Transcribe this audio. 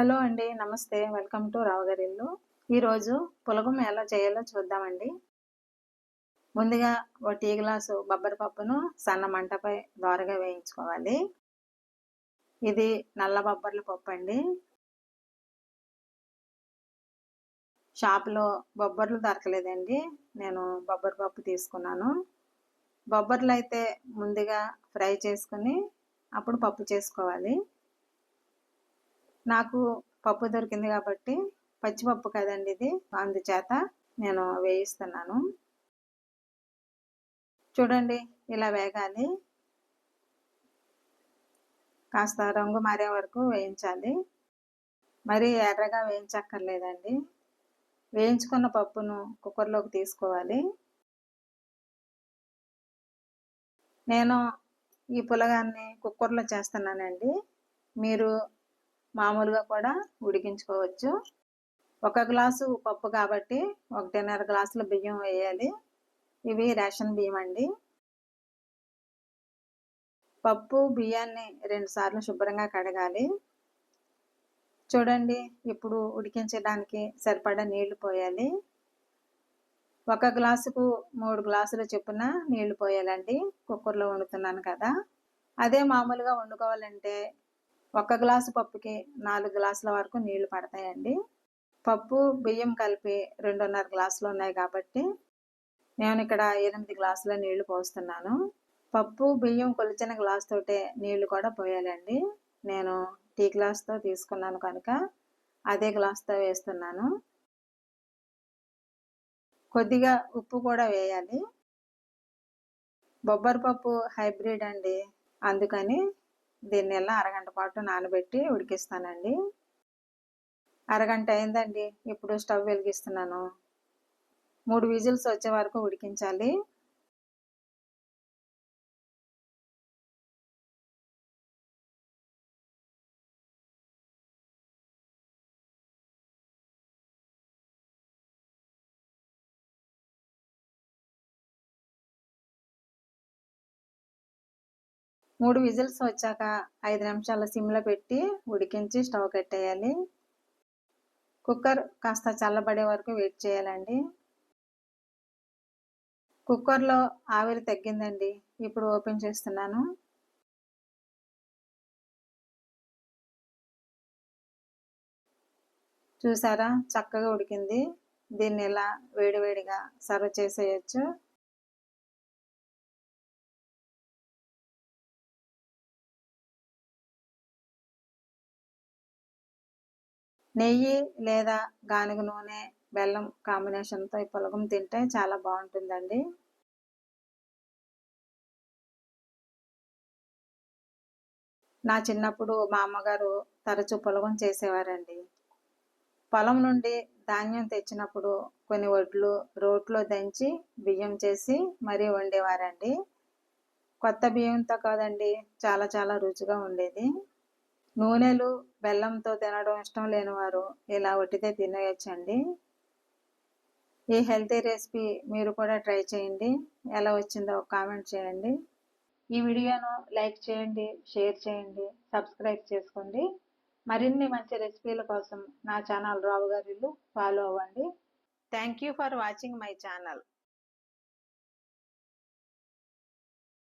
Hello అండి నమస్తే. Welcome to Rao Gari Illu ఈరోజు పులగం ఎలా చేయాలో చూద్దామండి. ముందుగా ఒక టీ గ్లాసు బొబ్బరి పప్పును సన్న మంటపై దోరగా వేయించుకోవాలి. ఇది నల్ల బొబ్బర్ల పప్పు అండి. షాప్లో బొబ్బర్లు దొరకలేదండి. నేను బొబ్బరి పప్పు తీసుకున్నాను. బొబ్బర్లు అయితే ముందుగా ఫ్రై చేసుకుని అప్పుడు పప్పు చేసుకోవాలి. నాకు పప్పు దొరికింది కాబట్టి పచ్చిపప్పు కదండి ఇది. అందుచేత నేను వేయిస్తున్నాను. చూడండి ఇలా వేగాలి. కాస్త రంగు మారే వరకు వేయించాలి. మరి ఎర్రగా వేయించక్కర్లేదండి. వేయించుకున్న పప్పును కుక్కర్లోకి తీసుకోవాలి. నేను ఈ పులగాన్ని కుక్కర్లో చేస్తున్నానండి. మీరు మామూలుగా కూడా ఉడికించుకోవచ్చు. ఒక గ్లాసు పప్పు కాబట్టి ఒకటిన్నర గ్లాసుల బియ్యం వేయాలి. ఇవి రేషన్ బియ్యం అండి. పప్పు బియ్యాన్ని రెండు సార్లు శుభ్రంగా కడగాలి. చూడండి ఇప్పుడు ఉడికించడానికి సరిపడా నీళ్ళు పోయాలి. ఒక గ్లాసుకు మూడు గ్లాసుల చొప్పున నీళ్ళు పోయాలండి. కుక్కర్లో వండుతున్నాను కదా. అదే మామూలుగా వండుకోవాలంటే ఒక గ్లాసు పప్పుకి నాలుగు గ్లాసుల వరకు నీళ్ళు పడతాయండి. పప్పు బియ్యం కలిపి రెండున్నర గ్లాసులు ఉన్నాయి కాబట్టి నేను ఇక్కడ ఎనిమిది గ్లాసుల నీళ్ళు పోస్తున్నాను. పప్పు బియ్యం కొలిచిన గ్లాస్ తోటే నీళ్ళు కూడా పోయాలండి. నేను టీ గ్లాస్తో తీసుకున్నాను కనుక అదే గ్లాస్తో వేస్తున్నాను. కొద్దిగా ఉప్పు కూడా వేయాలి. బొబ్బరి పప్పు హైబ్రిడ్ అండి. అందుకని దీన్ని ఎలా అరగంట పాటు నానబెట్టి ఉడికిస్తానండి. అరగంట అయిందండి. ఇప్పుడు స్టవ్ వెలిగిస్తున్నాను. మూడు విజిల్స్ వచ్చే వరకు ఉడికించాలి. మూడు విజిల్స్ వచ్చాక ఐదు నిమిషాల సిమ్లో పెట్టి ఉడికించి స్టవ్ కట్టేయాలి. కుక్కర్ కాస్త చల్లబడే వరకు వెయిట్ చేయాలండి. కుక్కర్లో ఆవిరి తగ్గిందండి. ఇప్పుడు ఓపెన్ చేస్తున్నాను. చూసారా? చక్కగా ఉడికింది. దీన్ని ఇలా వేడివేడిగా సర్వ్ చేసేయచ్చు. నెయ్యి లేదా గానుగ నూనె బెల్లం కాంబినేషన్తో ఈ పులగం తింటే చాలా బాగుంటుందండి. నా చిన్నప్పుడు మా అమ్మగారు తరచూ పులగం చేసేవారండి. పొలం నుండి ధాన్యం తెచ్చినప్పుడు కొన్ని వడ్లు రోట్లో దంచి బియ్యం చేసి మరీ వండేవారండి. కొత్త బియ్యంతో కాదండి చాలా చాలా రుచిగా ఉండేది. నూనెలు బెల్లంతో తినడం ఇష్టం లేని వారు ఇలా వట్టితే తినేయచ్చండి. ఈ హెల్తీ రెసిపీ మీరు కూడా ట్రై చేయండి. ఎలా వచ్చిందో కామెంట్ చేయండి. ఈ వీడియోను లైక్ చేయండి షేర్ చేయండి సబ్స్క్రైబ్ చేసుకోండి. మరిన్ని మంచి రెసిపీల కోసం నా ఛానల్ రావు గారిలు ఫాలో అవ్వండి. Thank you for watching my channel.